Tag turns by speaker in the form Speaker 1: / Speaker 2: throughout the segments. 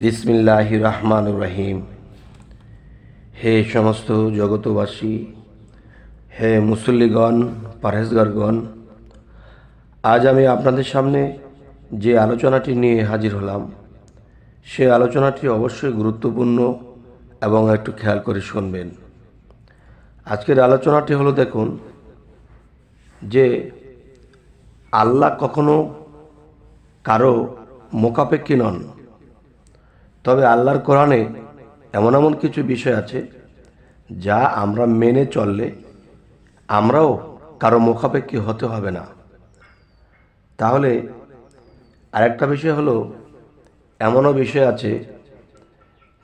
Speaker 1: বিসমিল্লাহ রহমান রহিম। হে সমস্ত জগতবাসী হে মুসল্লিগণ, পারহেজগারগণ, আজ আমি আপনাদের সামনে যে আলোচনাটি নিয়ে হাজির হলাম, সে আলোচনাটি অবশ্যই গুরুত্বপূর্ণ এবং একটু খেয়াল করে শুনবেন। আজকের আলোচনাটি হলো দেখুন যে আল্লাহ কখনো কারও মোকাপেক্ষী নন। তবে আল্লাহর কোরআনে এমন এমন কিছু বিষয় আছে যা আমরা মেনে চললে আমরাও কারও মুখাপেক্ষী হতে হবে না। তাহলে আরেকটা বিষয় হলো, এমনও বিষয় আছে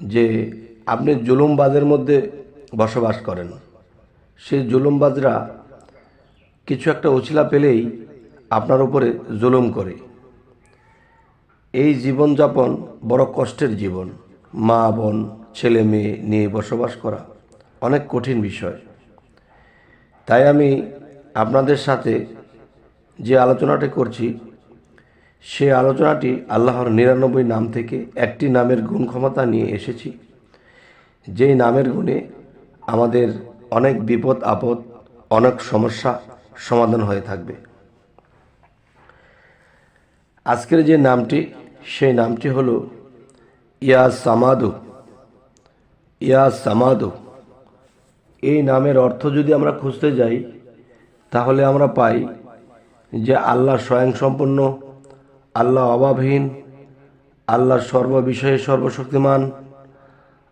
Speaker 1: যে আপনি জুলুমবাজের মধ্যে বসবাস করেন। সেই জুলুমবাজরা কিছু একটা উচিলা পেলেই আপনার উপরে জুলুম করে। এই জীবনযাপন বড় কষ্টের জীবন। মা, বোন, ছেলে, মেয়ে নিয়ে বসবাস করা অনেক কঠিন বিষয়। তাই আমি আপনাদের সাথে যে আলোচনাটি করছি, সে আলোচনাটি আল্লাহর নিরানব্বই নাম থেকে একটি নামের গুণ ক্ষমতা নিয়ে এসেছি। যেই নামের গুণে আমাদের অনেক বিপদ, আপদ, অনেক সমস্যা সমাধান হয়ে থাকবে। আজকের যে নামটি সেই নামটি হলো ইয়া সামাদু। ইয়া সামাদু। এই নামের অর্থ যদি আমরা খুঁজতে যাই, তাহলে আমরা পাই যে আল্লাহ স্বয়ংসম্পন্ন আল্লাহ অভাবহীন আল্লাহর সর্ববিষয়ে সর্বশক্তিমান,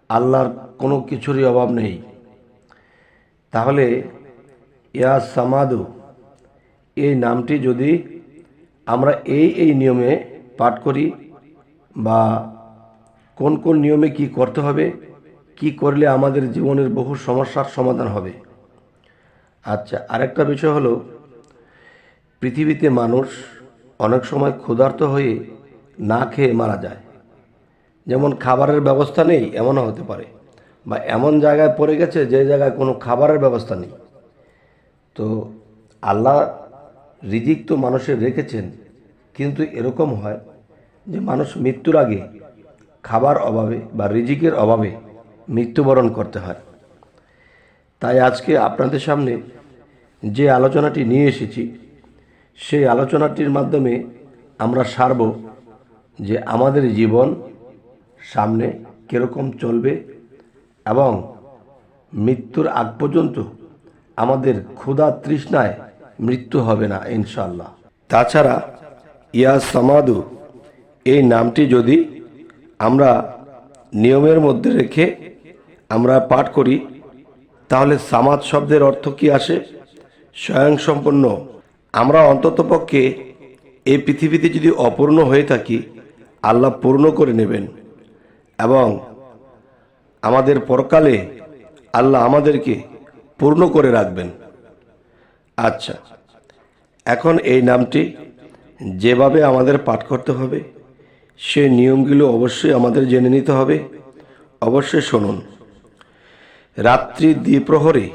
Speaker 1: আল্লাহর কোনো কিছুরই অভাব নেই। তাহলে ইয়া সামাদু, এই নামটি যদি আমরা এই এই নিয়মে পাঠ করি বা কোন কোন নিয়মে কি করতে হবে, কি করলে আমাদের জীবনের বহু সমস্যার সমাধান হবে। আচ্ছা আরেকটা বিষয় হলো, পৃথিবীতে মানুষ অনেক সময় ক্ষুধার্ত হয়ে না খেয়ে মারা যায়। যেমন খাবারের ব্যবস্থা নেই, এমনও হতে পারে। বা এমন জায়গায় পড়ে গেছে যে জায়গায় কোনো খাবারের ব্যবস্থা নেই। তো আল্লাহ রিজিক তো মানুষের রেখেছেন কিন্তু এরকম হয় যে মানুষ মৃত্যুর আগে খাবার অভাবে বা রিজিকের অভাবে মৃত্যুবরণ করতে হয়। তাই আজকে আপনাদের সামনে যে আলোচনাটি নিয়ে এসেছি, সেই আলোচনাটির মাধ্যমে আমরা সারব যে আমাদের জীবন সামনে কীরকম চলবে এবং মৃত্যুর আগ পর্যন্ত আমাদের ক্ষুধা তৃষ্ণায় মৃত্যু হবে না ইনশাল্লাহ তাছাড়া ইয়া সামাদু, এই নামটি যদি আমরা নিয়মের মধ্যে রেখে আমরা পাঠ করি, তাহলে সামাদ শব্দের অর্থ কি আসে? স্বয়ংসম্পন্ন আমরা অন্ততপক্ষে এই পৃথিবীতে যদি অপূর্ণ হয়ে থাকি, আল্লাহ পূর্ণ করে নেবেন। এবং আমাদের পরকালে আল্লাহ আমাদেরকে পূর্ণ করে রাখবেন। আচ্ছা এখন এই নামটি যেভাবে আমাদের পাঠ করতে হবে, সে নিয়মগুলো অবশ্যই আমাদের জেনে নিতে হবে। অবশ্যই শুনুন। রাত্রি দ্বিপ্রহরে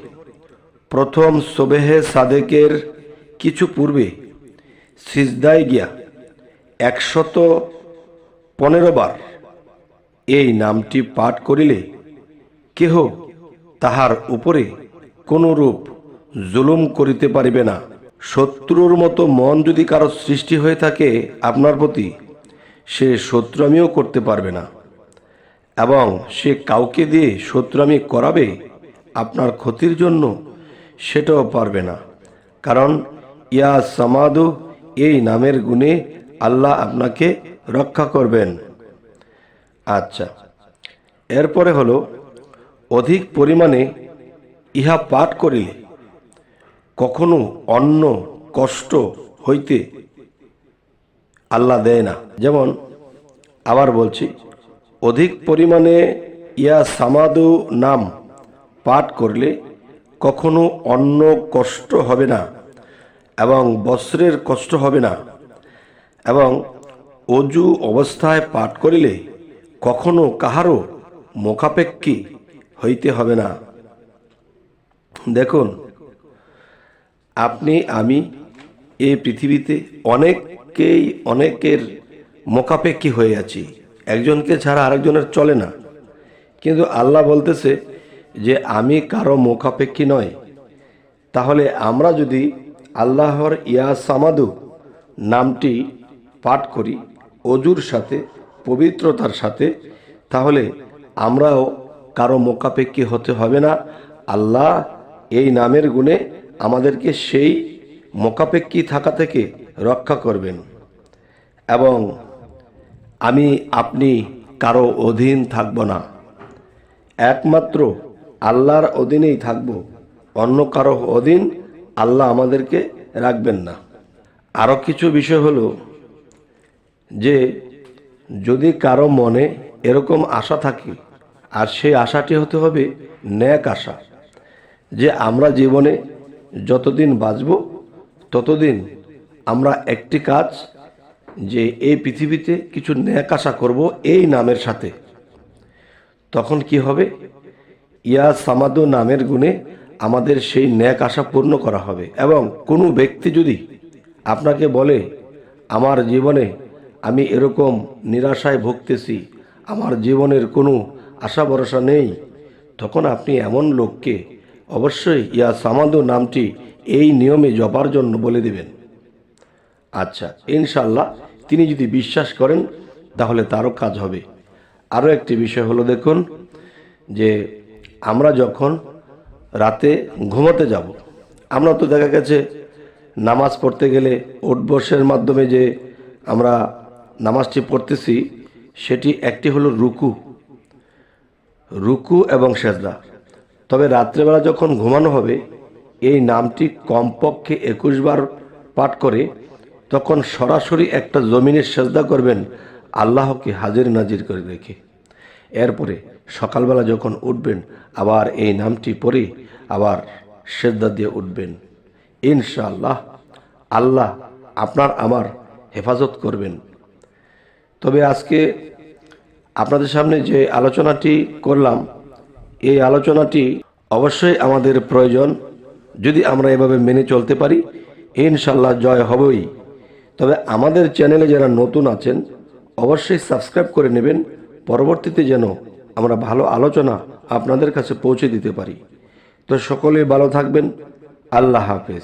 Speaker 1: প্রথম সোবেহে সাদেকের কিছু পূর্বে সিজদায় গিয়া একশত পনেরো বার এই নামটি পাঠ করিলে কেহ তাহার উপরে কোনো রূপ জুলুম করিতে পারিবে না। শত্রুর মতো মন যদি কারও সৃষ্টি হয়ে থাকে আপনার প্রতি, সে শত্রুমিও করতে পারবে না। এবং সে কাউকে দিয়ে শত্রুমি করাবে আপনার ক্ষতির জন্য সেটাও পারবে না। কারণ, ইয়া সামাদু, এই নামের গুণে আল্লাহ আপনাকে রক্ষা করবেন। আচ্ছা এরপরে হলো, অধিক পরিমাণে ইহা পাঠ করিলে কখনো অন্য কষ্ট হইতে আল্লাহ দেয় না। যেমন আবার বলছি, অধিক পরিমাণে ইয়া সামাদু নাম পাঠ করলে কখনো অন্য কষ্ট হবে না এবং বস্ত্রের কষ্ট হবে না এবং অজু অবস্থায় পাঠ করিলে কখনো কাহারও মুখাপেক্ষী হইতে হবে না। দেখুন আপনি, আমি এই পৃথিবীতে অনেককেই, অনেকের মোকাপেক্ষী হয়ে আছি। একজনকে ছাড়া আরেকজনের চলে না। কিন্তু আল্লাহ বলতেছে যে, আমি কারও মোকাপেক্ষী নয় তাহলে আমরা যদি আল্লাহর ইয়া সামাদু নামটি পাঠ করি, অজুর সাথে, পবিত্রতার সাথে, তাহলে আমরাও কারও মোকাপেক্ষী হতে হবে না। আল্লাহ এই নামের গুণে আমাদেরকে সেই মোকাপেক্ষী থাকা থেকে রক্ষা করবেন। এবং আমি, আপনি কারও অধীন থাকব না। একমাত্র আল্লাহর অধীনেই থাকব, অন্য কারও অধীন আল্লাহ আমাদেরকে রাখবেন না। আরও কিছু বিষয় হলো যে, যদি কারও মনে এরকম আশা থাকে, আর সেই আশাটি হতে হবে ন্যাক আশা। যে আমরা জীবনে যতদিন বাঁচব, ততদিন আমরা একটি কাজ যে এই পৃথিবীতে কিছু ন্যাক আশা করব এই নামের সাথে। তখন কি হবে? ইয়া সামাদু নামের গুণে আমাদের সেই ন্যাক আশা পূর্ণ করা হবে এবং কোনো ব্যক্তি যদি আপনাকে বলে, আমার জীবনে আমি এরকম নিরাশায় ভুগতেছি, আমার জীবনের কোনো আশা ভরসা নেই, তখন আপনি এমন লোককে অবশ্যই ইয়া সামাদু নামটি এই নিয়মে জপার জন্য বলে দেবেন। আচ্ছা ইনশাল্লাহ তিনি যদি বিশ্বাস করেন, তাহলে তারও কাজ হবে। আরও একটি বিষয় হলো দেখুন, যে আমরা যখন রাতে ঘুমোতে যাব, আমরা তো দেখা গেছে নামাজ পড়তে গেলে উঠবসের মাধ্যমে যে আমরা নামাজটি পড়তেছি, সেটি একটি হলো রুকু। রুকু এবং সেজদা। তবে রাত্রেবেলা যখন ঘুমানো হবে, এই নামটি কমপক্ষে একুশ বার পাঠ করে, তখন সরাসরি একটা জমিনের সেজদা করবেন, আল্লাহকে হাজির নাজির করে রেখে। এরপরে সকালবেলা যখন উঠবেন, আবার এই নামটি পড়ে আবার সেজদা দিয়ে উঠবেন। ইনশাআল্লাহ, আল্লাহ আপনার আমার হেফাজত করবেন। তবে আজকে আপনাদের সামনে যে আলোচনাটি করলাম এই আলোচনাটি অবশ্যই আমাদের প্রয়োজন। যদি আমরা এভাবে মেনে চলতে পারি ইনশাল্লাহ জয় হবেই। তবে আমাদের চ্যানেলে যারা নতুন আছেন, অবশ্যই সাবস্ক্রাইব করে নেবেন। পরবর্তীতে যেন আমরা ভালো আলোচনা আপনাদের কাছে পৌঁছে দিতে পারি। তো সকলেই ভালো থাকবেন। আল্লাহ হাফেজ।